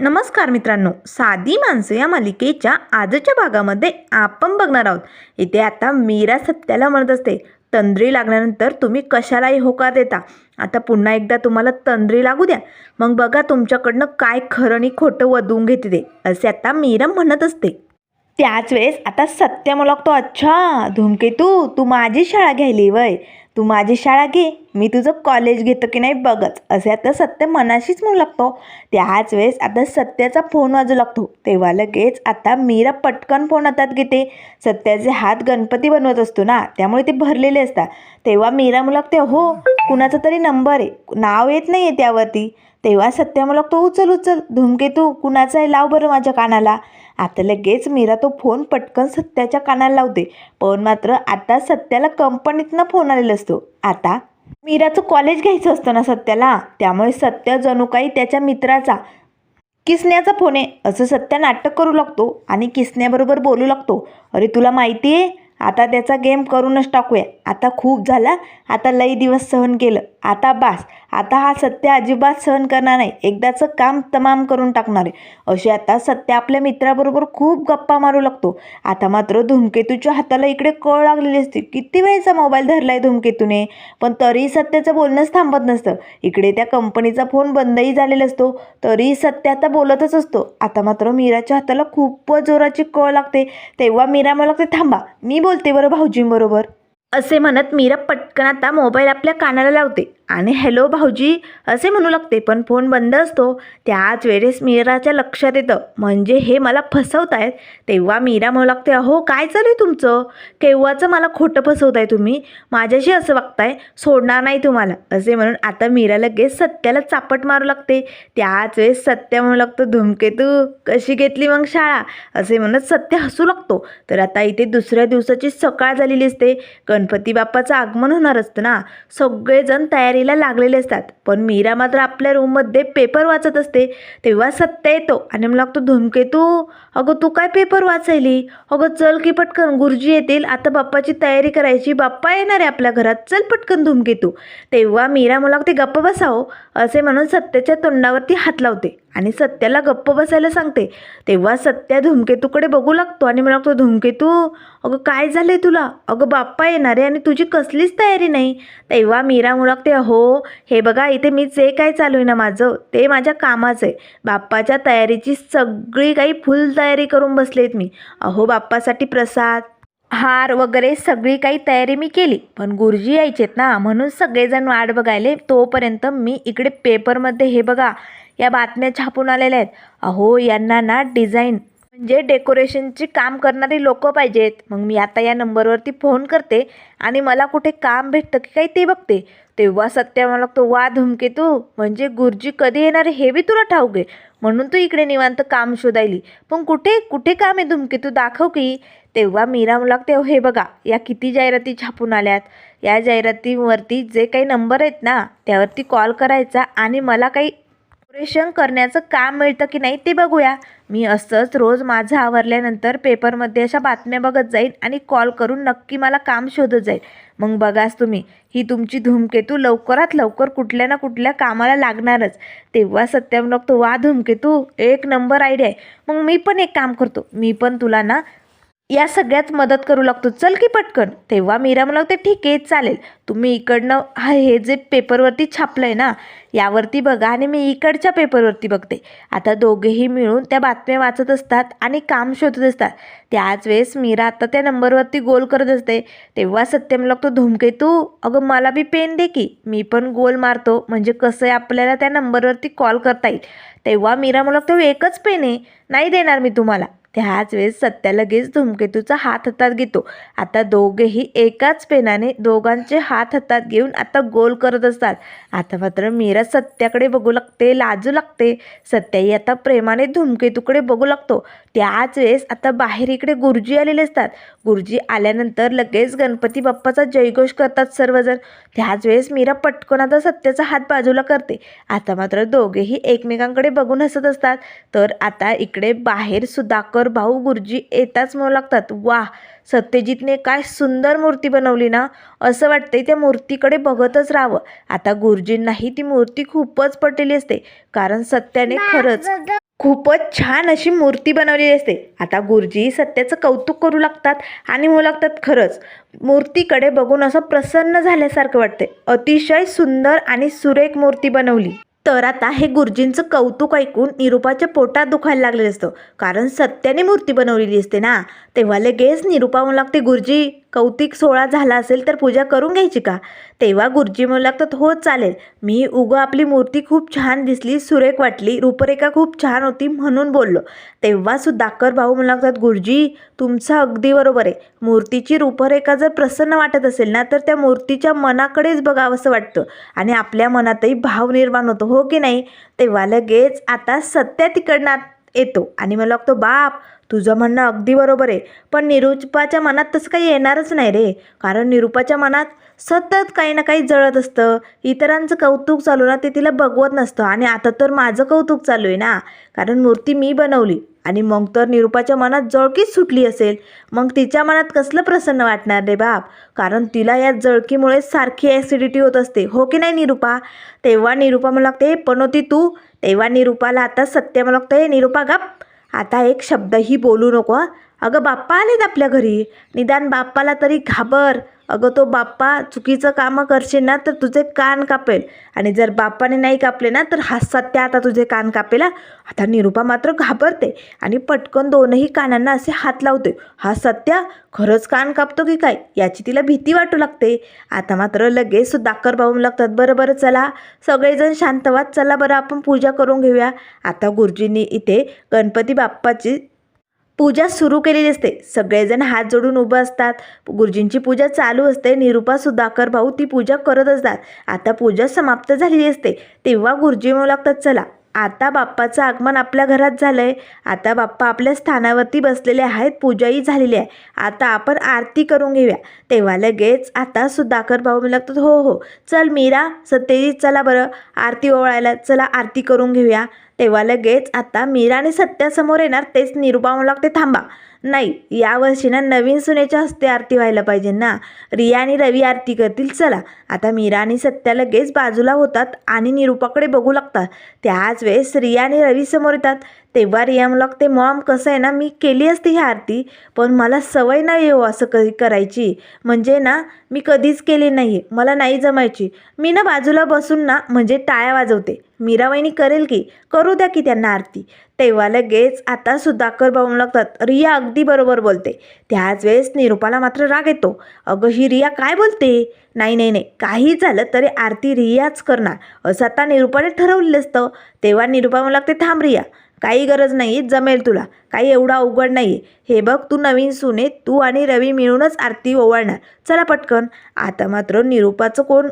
नमस्कार मित्रांनो साधी माणसं या मालिकेच्या आजच्या भागामध्ये आपण बघणार आहोत. इथे आता मीरा सत्याला म्हणत असते तंद्री लागल्यानंतर तुम्ही कशालाही होकार देता. आता पुन्हा एकदा तुम्हाला तंद्री लागू द्या. मग बघा तुमच्याकडनं काय खरं आणि खोटं वधवून घेते ते असे आता मीरा म्हणत असते. त्याच वेळेस आता सत्य मला लागतो अच्छा धूमकेतू तू माझी शाळा घ्यायली वय. तू माझी शाळा घे मी तुझं कॉलेज घेतो की नाही बघच. असे आता सत्य मनाशीच म्हणू लागतो. त्याच वेळेस आता सत्याचा फोन वाजू लागतो. तेव्हा लगेच आता मीरा पटकन फोन हातात घेते. सत्याचे हात गणपती बनवत असतो ना त्यामुळे ते भरलेले असतात. तेव्हा मीरा म्हणू लागते हो कुणाचा तरी नंबर आहे. नाव येत नाही आहे त्यावरती. तेव्हा सत्या मला तो उचल उचल. धूमकेतू कुणाचा आहे? लाव बरं माझ्या कानाला. आता लगेच मीरा तो फोन पटकन सत्याच्या कानाला लावते. पण मात्र आता सत्याला कंपनीतनं फोन आलेला असतो. आता मीराचं कॉलेज घ्यायचं असतं ना सत्याला? त्यामुळे सत्य जणू काही त्याच्या मित्राचा किसण्याचा फोन आहे. असं सत्य नाटक करू लागतो आणि किसण्याबरोबर बोलू लागतो. अरे तुला माहिती आहे? आता त्याचा गेम करूनच टाकूया. आता खूप झाला. आता लई दिवस सहन केलं. आता बास. आता हा सत्य अजिबात सहन करणार नाही. एकदाचं काम तमाम करून टाकणार आहे. अशी आता सत्य आपल्या मित्राबरोबर खूप गप्पा मारू लागतो. आता मात्र धूमकेतूच्या हाताला इकडे कळ लागलेली असते. किती वेळचा मोबाईल धरला आहे धूमकेतूने? पण तरीही सत्याचं बोलणंच थांबत नसतं. इकडे त्या कंपनीचा फोन बंदही झालेला असतो. तरीही सत्य आता बोलतच असतो. आता मात्र मीराच्या हाताला खूपच जोराची कळ लागते. तेव्हा मीरा मला लागते थांबा मी बोलते बरं भाऊजींबरोबर असे म्हणत मीरा पटकन आता मोबाईल आपल्या कानाला लावते. आणि हॅलो भाऊजी असे म्हणू लागते पण फोन बंद असतो. त्याच वेळेस मीराच्या लक्षात येतं. म्हणजे हे मला फसवतायत. तेव्हा मीरा म्हणू लागते अहो काय चालू आहे तुमचं? केव्हाचं मला खोटं फसवताय तुम्ही? माझ्याशी असं वागताय सोडणार नाही तुम्हाला. असे म्हणून आता मीरा लगेच सत्याला चापट मारू लागते. त्याच वेळेस सत्य म्हणू लागतं धुमकेतू कशी घेतली मग शाळा? असे म्हणत सत्य हसू लागतो. तर आता इथे दुसऱ्या दिवसाची सकाळ झालेली असते. गणपती बाप्पाचं आगमन होणार असतं ना. सगळेजण तयारीला लागलेले असतात. पण मीरा मात्र आपल्या रूममध्ये पेपर वाचत असते. तेव्हा सत्ता येतो आणि मला लागतो धुमकेतू अगं तू काय पेपर वाचायली? अगं चल की पटकन. गुरुजी येतील. आता बाप्पाची तयारी करायची. बाप्पा येणार आहे आपल्या घरात. चल पटकन धुमकेतू तेव्हा मीरा मला लागते गप्प बसावं हो. असे म्हणून सत्तेच्या तोंडावरती हात लावते. आणि सत्याला गप्प बसायला सांगते तेव्हा सत्या धूमकेतूकडे बघू लागतो आणि मला लागतो धुमकेतू अगं काय झालं आहे तुला? अगं बाप्पा येणार आहे आणि तुझी कसलीच तयारी नाही. तेव्हा मीरा मुळगते हो हे बघा इथे मी जे काय चालू आहे ना माझं ते माझ्या कामाचं आहे. बाप्पाच्या तयारीची सगळी काही फुल तयारी करून बसलेत मी. अहो बाप्पासाठी प्रसाद हार वगैरे सगळी काही तयारी मी केली. पण गुरुजी यायचेत ना म्हणून सगळेजण वाट बघायले. तोपर्यंत मी इकडे पेपरमध्ये हे बघा या बातम्या छापून आलेल्या आहेत. अहो यांना ना डिझाईन म्हणजे डेकोरेशनची काम करणारी लोक पाहिजेत. मग मी आता या नंबरवरती फोन करते आणि मला कुठे काम भेटतं की काही ते बघते. तेव्हा सत्य मला लागतो वा धुमकेतू म्हणजे गुरुजी कधी येणार आहे हे बी तुला ठाऊक आहे. म्हणून तू इकडे निवांत काम शोधायली. पण कुठे कुठे काम आहे धुमकेतू दाखव की. तेव्हा मीरा मला लागते "अहो, हे बघा या किती जाहिराती छापून आल्यात. या जाहिरातीवरती जे काही नंबर आहेत ना त्यावरती कॉल करायचा आणि मला काही डेकोरेशन करण्याचं काम मिळतं की नाही ते बघूया. मी असंच रोज माझं आवरल्यानंतर पेपरमध्ये अशा बातम्या बघत जाईन आणि कॉल करून नक्की मला काम शोधत जाईल मग बघाच तुम्ही ही तुमची धूमकेतू लवकरात लवकर कुठल्या ना कुठल्या कामाला लागणारच. तेव्हा सत्यम तो वा धूमकेतू एक नंबर आयडिया आहे. मग मी पण एक काम करतो. मी पण तुला ना या सगळ्यात मदत करू लागतो. चल की पटकन. तेव्हा मीरा मला लागते ठीक आहे चालेल. तुम्ही इकडनं हा हे जे पेपरवरती छापलं आहे ना यावरती बघा आणि मी इकडच्या पेपरवरती बघते. आता दोघेही मिळून त्या बातम्या वाचत असतात आणि काम शोधत असतात. त्याच वेळेस मीरा आता त्या नंबरवरती गोल करत असते. तेव्हा सत्यम लागतो धुमकेतू अगं मला बी पेन दे की. मी पण गोल मारतो. म्हणजे कसं आहे आपल्याला त्या नंबरवरती कॉल करता येईल? तेव्हा मीरा मला लागतो हो, एकच पेन आहे. नाही देणार मी तुम्हाला. त्याच वेळेस सत्या लगेच धूमकेतूचा हात हातात घेतो. आता दोघेही एकाच पेनाने दोघांचे हात हातात घेऊन आता गोल करत असतात. आता मात्र मीरा सत्याकडे बघू लागते लाजू लागते. सत्याही आता प्रेमाने धुमकेतूकडे बघू लागतो. त्याच वेळेस आता बाहेर इकडे गुरुजी आलेले असतात. गुरुजी आल्यानंतर लगेच गणपती बाप्पाचा जयघोष करतात सर्वजण. त्याच वेळेस मीरा पटकन आता सत्याचा हात बाजूला करते. आता मात्र दोघेही एकमेकांकडे बघून हसत असतात. तर आता इकडे बाहेर सुधाकर भाऊ गुरुजी येताच म्हणू लागतात वा सत्यजितने काय सुंदर मूर्ती बनवली ना? असं वाटतंय त्या मूर्तीकडे बघतच राहावं. आता गुरुजींनाही ती मूर्ती खूपच पटलेली असते कारण सत्याने खरंच खूपच छान अशी मूर्ती बनवलेली असते. आता गुरुजी सत्याचं कौतुक करू लागतात आणि म्हणू लागतात खरंच मूर्तीकडे बघून असं प्रसन्न झाल्यासारखं वाटते अतिशय सुंदर आणि सुरेख मूर्ती बनवली. तर आता हे गुरुजींचं कौतुक ऐकून निरुपाच्या पोटात दुखायला लागलेलं असतं. कारण सत्याने मूर्ती बनवलेली असते ना. तेव्हा लगेच निरुपा म्हणू लागते गुरुजी कौतिक सोहळा झाला असेल तर पूजा करून घ्यायची का? तेव्हा गुरुजी म्हणू लागतात हो चालेल. मी उगं आपली मूर्ती खूप छान दिसली सुरेख वाटली रूपरेखा खूप छान होती म्हणून बोललो. तेव्हा अक्कर भाऊ म्हणू लागतात गुरुजी तुमचं अगदी बरोबर आहे. मूर्तीची रूपरेखा जर प्रसन्न वाटत असेल ना तर त्या मूर्तीच्या मनाकडेच बघावंसं वाटतं आणि आपल्या मनातही भाव निर्माण होतो हो की नाही? तेव्हा लगेच आता सत्या तिकडनं येतो आणि मला लागतो बाप तुझं म्हणणं अगदी बरोबर आहे. पण निरुपाच्या मनात तसं काही येणारच नाही रे. कारण निरुपाच्या मनात सतत काही ना काही जळत असतं. इतरांचं कौतुक चालू ना ते तिला बघवत नसतं. आणि आता तर माझं कौतुक चालू आहे ना. कारण मूर्ती मी बनवली. आणि मग तर निरुपाच्या मनात जळकीच सुटली असेल. मग तिच्या मनात कसलं प्रसन्न वाटणार रे बाप? कारण तिला या जळकीमुळे सारखी ॲसिडिटी होत असते. हो की नाही निरुपा? तेव्हा निरुपा मला लागते होती तू? तेव्हा निरुपाला आता सत्य मला लागतं निरुपा गप. आता एक शब्दही बोलू नको अगं बाप्पा आलेत आपल्या घरी. निदान बाप्पाला तरी घाबर. अगं तो बाप्पा चुकीचं कामं करशील ना तर तुझे कान कापेल. आणि जर बाप्पाने नाही कापले ना तर हा त्या आता तुझे कान कापेल आता निरुपा मात्र घाबरते आणि पटकन दोनही कानांना असे हात लावते हा सत्य खरंच कान कापतो की काय? याची तिला भीती वाटू लागते. आता मात्र लगेच सुधाकर भाऊ लागतात बरं बरं चला. सगळेजण शांत चला बरं आपण पूजा करून घेऊया. आता गुरुजींनी इथे गणपती बाप्पाची पूजा सुरू केलेली असते. सगळेजण हात जोडून उभं असतात. गुरुजींची पूजा चालू असते. निरुपा सुधाकर भाऊ ती पूजा करत असतात. आता पूजा समाप्त झालेली असते. तेव्हा गुरुजी म्हणू लागतात चला आता बाप्पाचं आगमन आपल्या घरात झालं आहे आता बाप्पा आपल्या स्थानावरती बसलेले आहेत. पूजाही झालेली आहे. आता आपण आरती करून घेऊया. तेव्हा लगेच आता सुधाकर भाऊ म्हणू लागतात हो हो चल मीरा सत्यजित चला बरं. आरती ओवाळायला चला आरती करून घेऊया. तेव्हा लगेच आता मीरा आणि सत्यासमोर येणार तेच निरुपा म्हणू लागते थांबा. नाही यावर्षी ना नवीन सुनेच्या हस्ते आरती व्हायला पाहिजे ना. रिया आणि रवी आरती करतील चला. आता मीरा आणि सत्या लगेच बाजूला होतात आणि निरुपाकडे बघू लागतात. त्याच वेळेस रिया आणि रवी समोर येतात. तेव्हा रिया लॉक लागते मॉम कसं आहे ना मी केली असती ही आरती पण मला सवय नाही हो असं कधी करायची. म्हणजे ना मी कधीच केली नाही आहे मला नाही जमायची. मी ना बाजूला बसून ना म्हणजे टाळ्या वाजवते. मीराबाईनी करेल की करू द्या की त्यांना आरती. तेव्हा लगेच आता सुधाकर भाऊ लागतात रिया अगदी बरोबर बोलते. त्याच वेळेस निरुपाला मात्र राग येतो. अगं ही रिया काय बोलते? नाही नाही नाही. काही झालं तरी आरती रियाच करणार असं आता निरूपाने ठरवलेलं असतं. तेव्हा निरुपा म्हणू लागते थांब रिया. काही गरज नाही जमेल तुला. काही एवढा अवघड नाही. आहे हे बघ तू नवीन सुने तू आणि रवी मिळूनच आरती ओवाळणार. चला पटकन. आता मात्र निरूपाचं कोण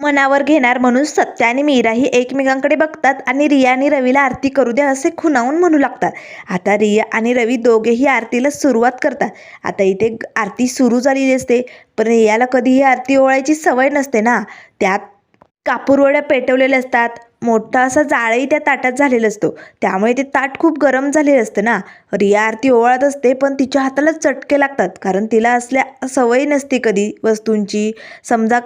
मनावर घेणार म्हणून सत्या आणि मीराही एकमेकांकडे बघतात आणि रिया आणि रवीला आरती करू द्या असे खुणावून म्हणू लागतात. आता रिया आणि रवी दोघेही आरतीला सुरुवात करतात. आता इथे आरती सुरू झालेली असते पण रियाला कधीही आरती ओवाळायची सवय नसते ना. त्यात कापूरवड्या पेटवलेल्या असतात. मोठा असा जाळही त्या ताटात झालेला असतो. त्यामुळे ते ताट खूप गरम झालेलं असतं ना. रिया आरती ओवाळत असते पण तिच्या हाताला चटके लागतात कारण तिला असल्या सवय नसते कधी वस्तूंची. समजा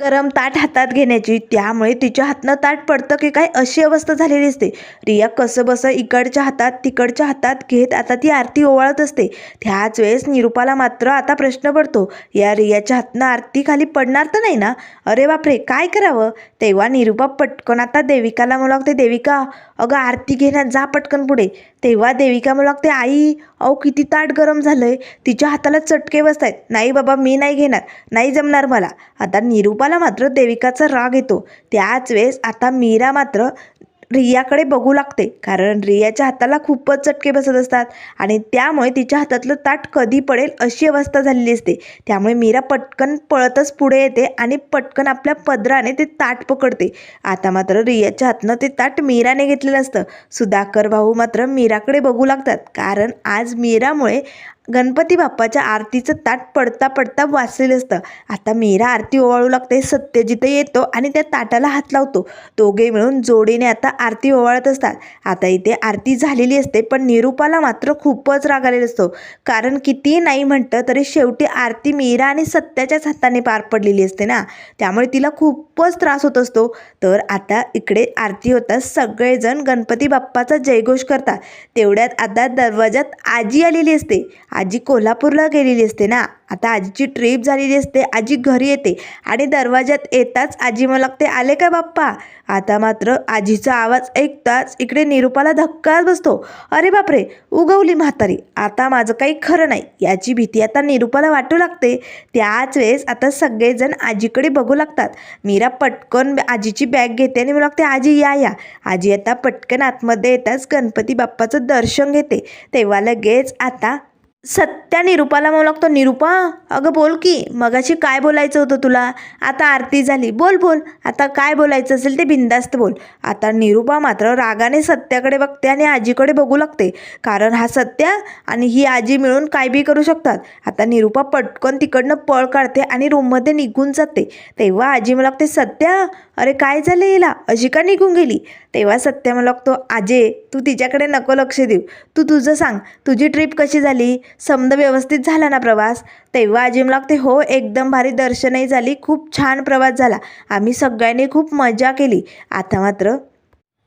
गरम ताट हातात घेण्याची त्यामुळे तिच्या हातनं ताट पडतं की काय अशी अवस्था झालेली असते. रिया कसं बसं इकडच्या हातात तिकडच्या हातात घेत आता ती आरती ओवाळत असते. त्याच वेळेस निरुपाला मात्र आता प्रश्न पडतो. या रियाच्या हातनं आरती खाली पडणार तर नाही ना? अरे बापरे काय करावं? तेव्हा निरुपा पटकन आता देविकाला म्हणू लागते देविका अगं आरती घेण्यात जा पटकन पुढे. तेव्हा देविका मला लागते आई अहो किती ताट गरम झालं आहे तिच्या हाताला चटके बसत आहेत नाही बाबा मी नाही घेणार. नाही जमणार मला. आता निरुपाला मात्र देविकाचा राग येतो. त्याच वेळेस आता मीरा मात्र रियाकडे बघू लागते कारण रियाच्या हाताला खूपच चटके बसत असतात आणि त्यामुळे तिच्या हातातलं ताट कधी पडेल अशी अवस्था झालेली असते. त्यामुळे मीरा पटकन पळतच पुढे येते आणि पटकन आपल्या पदराने ते ताट पकडते. आता मात्र रियाच्या हातनं ते ताट मीराने घेतलेलं असतं. सुधाकर भाऊ मात्र मीराकडे बघू लागतात कारण आज मीरामुळे गणपती बाप्पाच्या आरतीचं ताट पडता पडता वाचलेलं असतं. आता मीरा आरती ओवाळू लागते सत्य जिथे येतो आणि त्या ताटाला हात लावतो. दोघे मिळून जोडीने आता आरती ओवाळत असतात. आता इथे आरती झालेली असते पण निरूपाला मात्र खूपच रागालेला असतो. कारण कितीही नाही म्हणतं तरी शेवटी आरती मेरा आणि सत्याच्याच हाताने पार पडलेली असते ना. त्यामुळे तिला खूपच त्रास होत असतो. तर आता इकडे आरती होतात सगळेजण गणपती बाप्पाचा जयघोष करतात. तेवढ्यात आता दरवाजात आजी आलेली असते. आजी कोल्हापूरला गेलेली असते ना. आता आजीची ट्रीप झालेली असते. आजी घरी येते आणि दरवाज्यात येताच आजी मला लागते आले का बाप्पा? आता मात्र आजीचा आवाज ऐकताच इकडे निरूपाला धक्काच बसतो. अरे बापरे उगवली म्हातारी. आता माझं काही खरं नाही. याची भीती आता निरूपाला वाटू लागते. त्याच वेळेस आता सगळेजण आजीकडे बघू लागतात. मीरा पटकन आजीची बॅग घेते आणि मला लागते आजी या या. आजी आता पटकन आतमध्ये येताच गणपती बाप्पाचं दर्शन घेते. तेव्हा लगेच आता सत्या निरूपाला म्हणू लागतो निरूपा अगं बोल की मगाशी काय बोलायचं होतं तुला? आता आरती झाली बोल बोल. आता काय बोलायचं असेल ते बिंदास्त बोल. आता निरूपा मात्र रागाने सत्याकडे बघते आणि आजीकडे बघू लागते. कारण हा सत्या आणि ही आजी मिळून काय बी करू शकतात. आता निरूपा पटकन तिकडनं पळ काढते आणि रूममध्ये निघून जाते. तेव्हा आजी मला लागते सत्या अरे काय झालं हिला? अशी का निघून गेली? तेव्हा सत्या मला लागतो आजे तू तिच्याकडे नको लक्ष देऊ. तू तुझं सांग तुझी ट्रिप कशी झाली? समद व्यवस्थित झाला ना प्रवास? तेव्हा आजी ते लागते हो एकदम भारी दर्शनही झाली खूप छान प्रवास झाला. आम्ही सगळ्यांनी खूप मजा केली. आता मात्र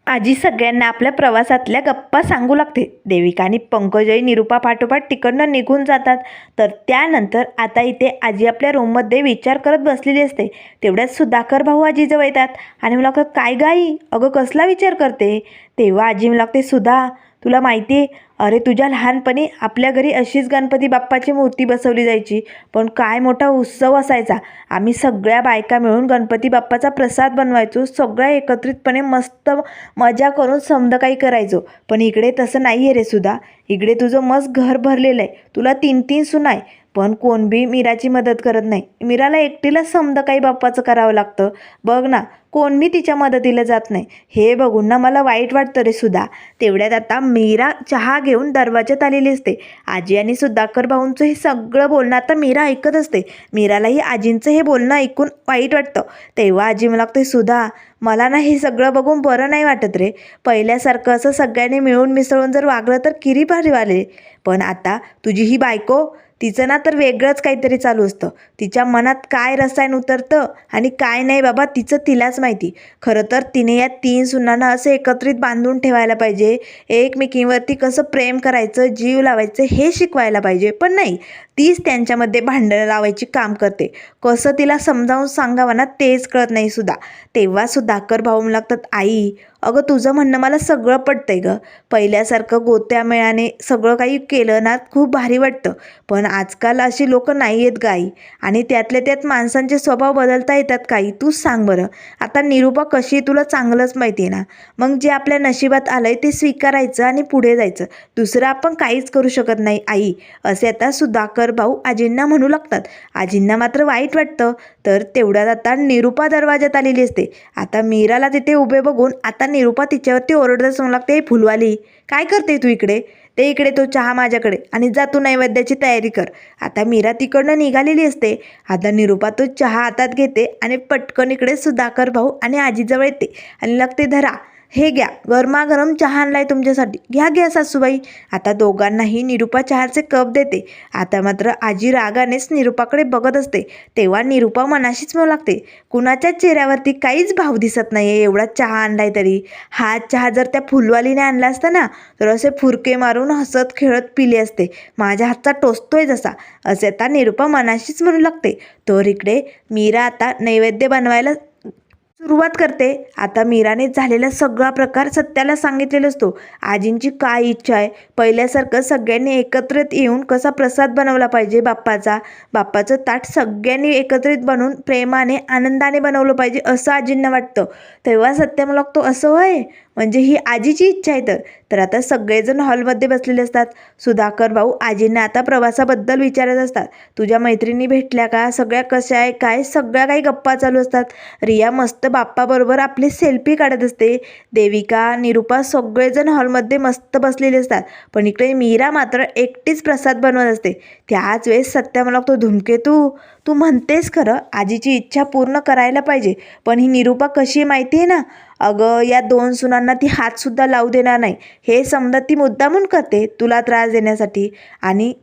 आजी सगळ्यांना आपल्या प्रवासातल्या गप्पा सांगू लागते. देविका आणि पंकजही निरूपा पाठोपाठ तिकडनं निघून जातात. तर त्यानंतर आता इथे आजी आपल्या रूममध्ये विचार करत बसलेली असते. तेवढ्यात सुधाकर भाऊ आजीजवळ येतात. आणि मला काय गाई अगं कसला विचार करते? तेव्हा आजी मला लागते सुधा तुला माहिती आहे अरे तुझ्या लहानपणी आपल्या घरी अशीच गणपती बाप्पाची मूर्ती बसवली जायची. पण काय मोठा उत्सव असायचा. आम्ही सगळ्या बायका मिळून गणपती बाप्पाचा प्रसाद बनवायचो. सगळ्या एकत्रितपणे मस्त मजा करून समद काही करायचो. पण इकडे तसं नाही आहे रे सुद्धा इकडे तुझं मस्त घर भरलेलं आहे. तुला तीन तीन सुना आहे. पण कोण बी मीराची मदत करत नाही. मीराला एकटीला समद काही बाप्पाचं करावं लागतं. बघ ना कोण बी तिच्या मदतीला जात नाही. हे बघून ना मला वाईट वाटतं रे सुद्धा तेवढ्यात आता मीरा चहा घेऊन दरवाजात आलेली असते. आजी आणि सुधाकर भाऊंचं हे सगळं बोलणं आता मीरा ऐकत असते. मीरालाही आजींचं हे बोलणं ऐकून वाईट वाटतं. तेव्हा आजी मला लागते सुधा मला ना हे सगळं बघून बरं नाही वाटत रे. पहिल्यासारखं असं सगळ्यांनी मिळून मिसळून जर वागलं तर किरी भारी वाले. पण आता तुझी ही बायको तिचं ना तर वेगळंच काहीतरी चालू असतं. तिच्या मनात काय रसायन उतरतं आणि काय नाही बाबा तिचं तिलाच माहिती. खरं तर तिने या तीन सुनांना असं एकत्रित बांधून ठेवायला पाहिजे. एकमेकींवरती कसं प्रेम करायचं जीव लावायचं हे शिकवायला पाहिजे. पण नाही तीच त्यांच्यामध्ये भांडणं लावायची काम करते. कसं तिला समजावून सांगावं ना तेच कळत नाही सुद्धा. तेव्हा सुधाकर भाऊ लागतात आई अगं तुझं म्हणणं मला सगळं पटतंय गं. पहिल्यासारखं गोत्या मेळाने सगळं काही केलं ना खूप भारी वाटतं. पण आजकाल अशी लोक नाही आहेत गाई आणि त्यातल्या त्यात माणसांचे स्वभाव बदलता येतात काही तूच सांग बरं. आता निरूपा कशी आहे तुला चांगलंच माहिती आहे ना. मग जे आपल्या नशिबात आलं आहे ते स्वीकारायचं आणि पुढे जायचं. दुसरं आपण काहीच करू शकत नाही आई. असे आता सुधाकर भाऊ आजींना म्हणू लागतात. आजींना मात्र वाईट वाटतं. तर तेवढ्यात आता निरूपा दरवाजात आलेली असते. आता मीराला तिथे उभे बघून आता निरूपा तिच्यावरती ओरडत समोर लागते हे फुलवाली काय करते तू इकडे? ते इकडे तो चहा माझ्याकडे आणि जा तू नैवेद्याची तयारी कर. आता मीरा तिकडनं निघालेली असते. आता निरूपा तो चहा हातात घेते आणि पटकन इकडे सुधाकर भाऊ आणि आजीजवळ येते आणि लागते धरा हे घ्या. गरमागरम चहा आणलाय तुमच्यासाठी. घ्या घ्या सासूबाई. आता दोघांनाही निरूपा चहाचे कप देते. आता मात्र आजी रागानेच निरूपाकडे बघत असते. तेव्हा निरूपा मनाशीच म्हणू लागते कुणाच्या चेहऱ्यावरती काहीच भाव दिसत नाही आहे एवढा चहा आणलाय तरी. हा चहा जर त्या फुलवालीने आणला असता ना तर असे फुरके मारून हसत खेळत पिले असते. माझ्या हातचा टोचतोय जसा. असे आता निरूपा मनाशीच म्हणू लागते. तर इकडे मीरा आता नैवेद्य बनवायला सुरुवात करते. आता मीराने झालेला सगळा प्रकार सत्याला सांगितलेला असतो. आजींची काय इच्छा आहे? पहिल्यासारखं सगळ्यांनी एकत्रित येऊन कसा प्रसाद बनवला पाहिजे बाप्पाचा? बाप्पाचं ताट सगळ्यांनी एकत्रित बनवून प्रेमाने आनंदाने बनवलं पाहिजे असं आजींना वाटतं. तेव्हा सत्य मला लागतो असं होय? म्हणजे ही आजीची इच्छा आहे तर. तर आता सगळेजण हॉलमध्ये बसलेले असतात. सुधाकर भाऊ आजींना आता प्रवासाबद्दल विचारत असतात. तुझ्या मैत्रिणी भेटल्या का? सगळ्या कशा आहे? काय? सगळ्या काही गप्पा चालू असतात. रिया मस्त बाप्पाबरोबर आपली सेल्फी काढत असते. देविका निरुपा सगळेजण हॉलमध्ये मस्त बसलेले असतात. पण इकडे मीरा मात्र एकटीच प्रसाद बनवत असते. त्याच वेळेस सत्या मला तो धुमकेतू तू म्हणतेस खरं आजीची इच्छा पूर्ण करायला पाहिजे. पण ही निरुपा कशी आहे माहिती आहे ना? अगं या दोन सुनांना ती हातसुद्धा लावू देणार नाही. हे समजा ती मुद्दामून करते तुला त्रास देण्यासाठी. आणि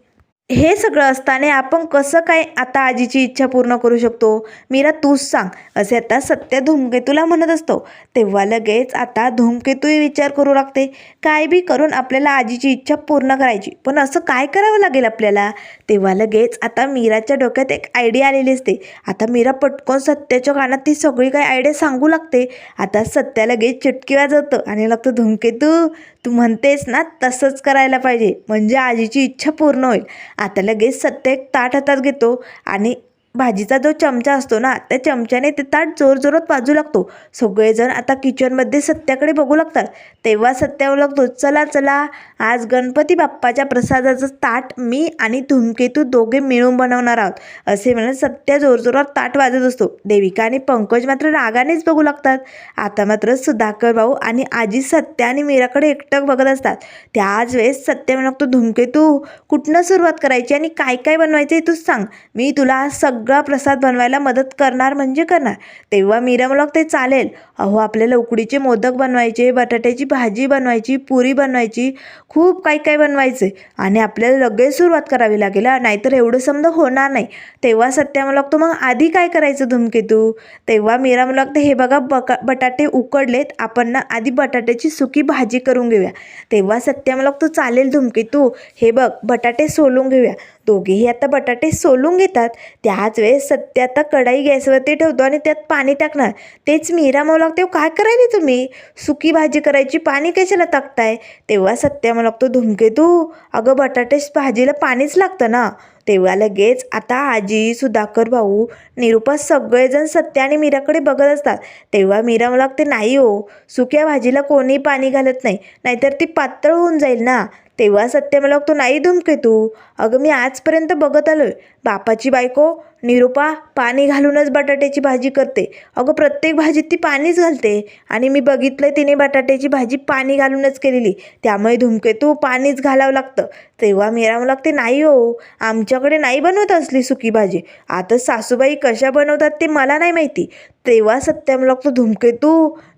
हे सगळं असताना आपण कसं काय आता आजीची इच्छा पूर्ण करू शकतो? मीरा तूच सांग. असे आता सत्य धूमकेतूला म्हणत असतो. तेव्हा लगेच आता धूमकेतूही विचार करू लागते. काय बी करून आपल्याला आजीची इच्छा पूर्ण करायची. पण असं काय करावं लागेल आपल्याला? तेव्हा लगेच आता मीराच्या डोक्यात एक आयडिया आलेली असते. आता मीरा पटकन सत्याच्या कानात ती सगळी काही आयडिया सांगू लागते. आता सत्या लगेच चिटकी वाजवतं आणि लागतं धूमकेतू तू म्हणतेस ना तसंच करायला पाहिजे. म्हणजे आजीची इच्छा पूर्ण होईल. आता लगेच सत्य एक ताट हातात घेतो आणि भाजीचा जो चमचा असतो ना त्या चमच्याने ते ताट जोरजोरात वाजू लागतो. सगळेजण आता किचनमध्ये सत्याकडे बघू लागतात. तेव्हा सत्या लागतो चला चला आज गणपती बाप्पाच्या प्रसादाचं ताट मी आणि धूमकेतू दोघे मिळून बनवणार आहोत. असे म्हणून सत्या जोरजोरात ताट वाजत असतो. देविका आणि पंकज मात्र रागानेच बघू लागतात. आता मात्र सुधाकर भाऊ आणि आजी सत्या आणि मीराकडे एकटक बघत असतात. त्याच वेळेस सत्य म्हणतो धूमकेतू कुठनं सुरुवात करायची आणि काय काय बनवायचं तूच सांग. मी तुला आज सगळा प्रसाद बनवायला मदत करणार म्हणजे करणार. तेव्हा मिरमलॉक ते चालेल. अहो आपल्याला उकडीचे मोदक बनवायचे बटाट्याची भाजी बनवायची पुरी बनवायची खूप काही काय बनवायचे. आणि आपल्याला लगेच सुरुवात करावी लागेल नाहीतर एवढं समजा होणार नाही. तेव्हा सत्या मला लागतो मग आधी काय करायचं धुमकेतू तेव्हा मीरा मला लागतं हे बघा बका बटाटे उकडलेत. आपण ना आधी बटाट्याची सुकी भाजी करून घेऊया. तेव्हा सत्या मला लागतो चालेल धूमकेतू हे बघ बटाटे सोलून घेऊया. दोघेही आता बटाटे सोलून घेतात. त्याच वेळेस सत्य आता कढाई गॅसवरती ठेवतो आणि त्यात पाणी टाकणार. तेच मीरा मला लागते काय करायले तुम्ही? सुकी भाजी करायची पाणी कशाला टाकताय? तेव्हा सत्या मला लागतो धुमकेतू अगं बटाट्याच भाजीला पाणीच लागतं ना. तेव्हा लगेच आता आजी सुधाकर भाऊ निरुपा सगळेजण सत्या आणि मीराकडे बघत असतात. तेव्हा मीरा मला लागते नाही हो सुक्या भाजीला कोणी पाणी घालत नाही. नाहीतर ती पातळ होऊन जाईल ना. तेव्हा सत्य मला लागतो नाही धुमके तू. अगं मी आजपर्यंत बघत आलोय. बापाची बायको निरुपा पाणी घालूनच बटाट्याची भाजी करते. अगं प्रत्येक भाजीत ती पाणीच घालते. आणि मी बघितलं तिने बटाट्याची भाजी पाणी घालूनच केलेली. त्यामुळे धुमकेतू पाणीच घालावं लागतं. तेव्हा मीरा लागते नाही हो आमच्याकडे नाही बनवत असली सुकी भाजी. आता सासूबाई कशा बनवतात ते मला नाही माहिती. तेव्हा सत्यम लागतो धुमकेतू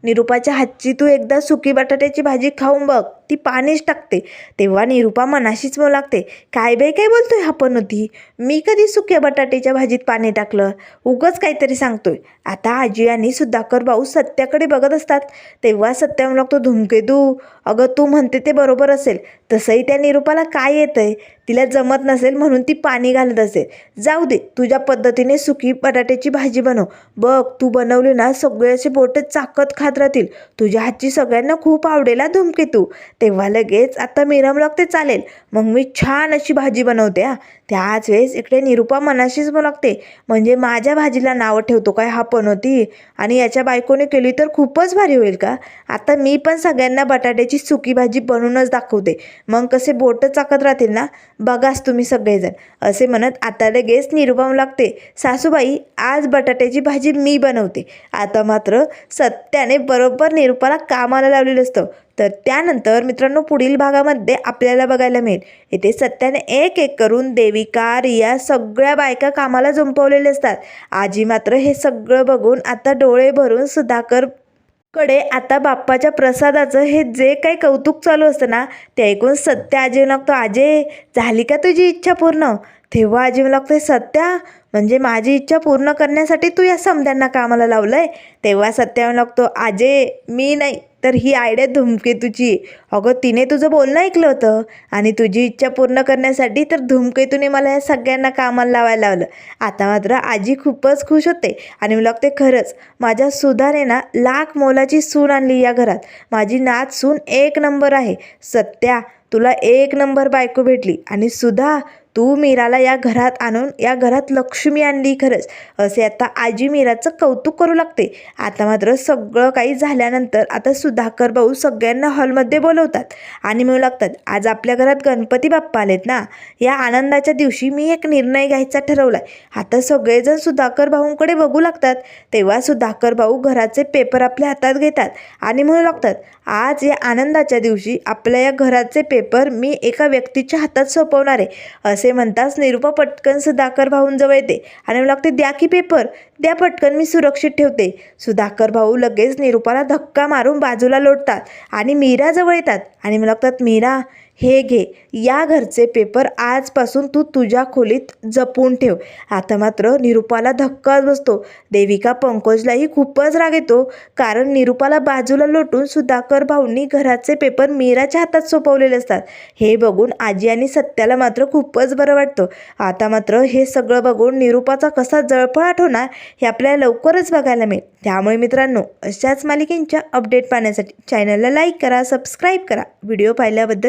निरुपाच्या हातची तू एकदा सुकी बटाट्याची भाजी खाऊन बघ. ती पाणीच टाकते. तेव्हा निरुपा मनाशीच मग लागते. काय बाई काय बोलतोय हा पण होती मी कधी सुक्या बटाट्याच्या भाजी भाजीत पाणी टाकलं. उगच काहीतरी सांगतोय. आता आजी आणि सुधाकर भाऊ सत्याकडे बघत असतात. तेव्हा सत्याम लागतो धुमकेदू अगं तू म्हणते ते बरोबर असेल. तसंही त्या निरूपाला काय येतंय? तिला जमत नसेल म्हणून ती पाणी घालत असेल. जाऊ दे तुझ्या पद्धतीने सुकी बटाट्याची भाजी बनव. बघ तू बनवली ना सगळे असे बोटं चाकत खात राहतील. तुझ्या हातची सगळ्यांना खूप आवडेल हा धुमके तू. तेव्हा लगेच आता मिरम लागते चालेल. मग मी छान अशी भाजी बनवते हा. त्याच वेळेस इकडे निरुपा मनाशीच बोलागते. म्हणजे माझ्या भाजीला नावं ठेवतो काय? हा पण होती आणि याच्या बायकोने केली तर खूपच भारी होईल का? आता मी पण सगळ्यांना बटाट्याची सुकी भाजी बनवूनच दाखवते. मग कसे बोटं चाकत राहतील ना? बघास तुम्ही सगळेजण. असे म्हणत आता लगेच निरुपम लागते. सासूबाई आज बटाट्याची भाजी मी बनवते. आता मात्र सत्याने बरोबर निरुपाला कामाला लावलेलं असतं. तर त्यानंतर मित्रांनो पुढील भागामध्ये आपल्याला बघायला मिळेल. इथे सत्याने एक एक करून देविका रिया सगळ्या बायका कामाला जुंपवलेले असतात. आजी मात्र हे सगळं बघून आता डोळे भरून सुधाकर कडे आता बाप्पाच्या प्रसादाचं हे जे काही कौतुक चालू असतं ना ते ऐकून सत्य आजी लागतो आजे झाली का तुझी इच्छा पूर्ण? तेव्हा आजी लागते सत्या. म्हणजे माझी इच्छा पूर्ण करण्यासाठी तू या समध्यांना कामाला लावलं आहे तेव्हा सत्या लागतो आजे मी नाही. तर ही आयडिया धूमकेतूची अगं तिने तुझं बोलणं ऐकलं होतं आणि तुझी इच्छा पूर्ण करण्यासाठी तर धूमकेतूने मला या सगळ्यांना कामाला लावायला लावलं. आता मात्र आजी खूपच खुश होते आणि मला ते खरंच माझ्या सुधाने ना लाख मोलाची सून आणली या घरात. माझी नात सून एक नंबर आहे. सत्या तुला एक नंबर बायको भेटली आणि सुधा तू मीराला या घरात आणून या घरात लक्ष्मी आणली खरंच. असे आता आजी मीराचं कौतुक करू लागते. आता मात्र सगळं काही झाल्यानंतर आता सुधाकर भाऊ सगळ्यांना हॉलमध्ये बोलवतात आणि म्हणू लागतात आज आपल्या घरात गणपती बाप्पा आलेत ना? या आनंदाच्या दिवशी मी एक निर्णय घ्यायचा ठरवला आहे आता सगळेजण सुधाकर भाऊंकडे बघू लागतात. तेव्हा सुधाकर भाऊ घराचे पेपर आपल्या हातात घेतात आणि म्हणू लागतात आज या आनंदाच्या दिवशी आपल्या या घराचे पेपर मी एका व्यक्तीच्या हातात सोपवणार आहे. असे म्हणताच निरुपा पटकन सुधाकर भाऊंजवळ येते आणि मला लागते द्या की पेपर द्या पटकन मी सुरक्षित ठेवते. सुधाकर भाऊ लगेच निरुपाला धक्का मारून बाजूला लोटतात आणि मीराजवळ येतात आणि मला लागतात मीरा हे घे. या घरचे पेपर आजपासून तू तुझ्या खोलीत जपून ठेव. आता मात्र निरुपाला धक्काच बसतो. देविका पंकजलाही खूपच राग येतो. कारण निरुपाला बाजूला लोटून सुधाकर भाऊंनी घराचे पेपर मीराच्या हातात सोपवलेले असतात. हे बघून आजी आणि सत्याला मात्र खूपच बरं वाटतं. आता मात्र हे सगळं बघून निरुपाचा कसा जळफळाट होणार हे आपल्याला लवकरच बघायला मिळेल. त्यामुळे मित्रांनो अशाच मालिकेंच्या अपडेट पाहण्यासाठी चॅनलला लाईक करा सबस्क्राईब करा. व्हिडिओ पाहिल्याबद्दल